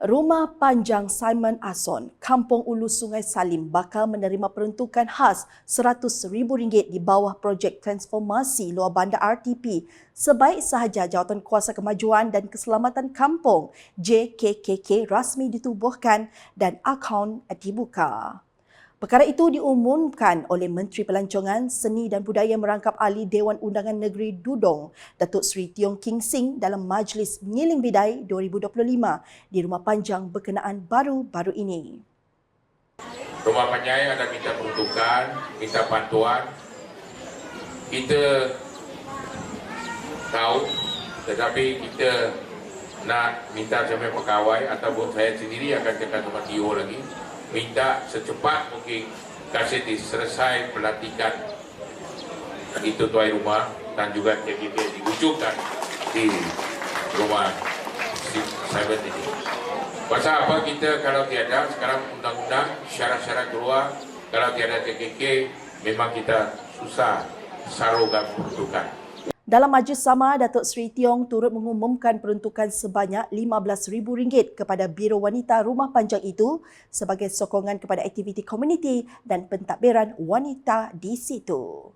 Rumah Panjang Simon Ason, Kampung Ulu Sungai Salim bakal menerima peruntukan khas RM100,000 di bawah projek transformasi luar bandar RTP sebaik sahaja Jawatan Kuasa Kemajuan dan Keselamatan Kampung JKKK rasmi ditubuhkan dan akaun dibuka. Perkara itu diumumkan oleh Menteri Pelancongan, Seni dan Budaya merangkap ahli Dewan Undangan Negeri Dudong, Datuk Seri Tiong King Sing dalam Majlis Ngiling Bidai 2025 di Rumah Panjang berkenaan baru-baru ini. Rumah Panjang ada minta peruntukan, minta bantuan. Kita tahu tetapi kita nak minta sampai pegawai ataupun saya sendiri akan cakap sama Tio lagi minta secepat mungkin kasih diselesai pelantikan itu tuai rumah dan juga KKK diwujudkan di rumah Simon ini. Pasal apa kita kalau tiada sekarang undang-undang syarat-syarat keluar kalau tiada KKK memang kita susah sarukan peruntukan. Dalam majlis sama, Datuk Seri Tiong turut mengumumkan peruntukan sebanyak RM15,000 kepada Biro Wanita Rumah Panjang itu sebagai sokongan kepada aktiviti komuniti dan pentadbiran wanita di situ.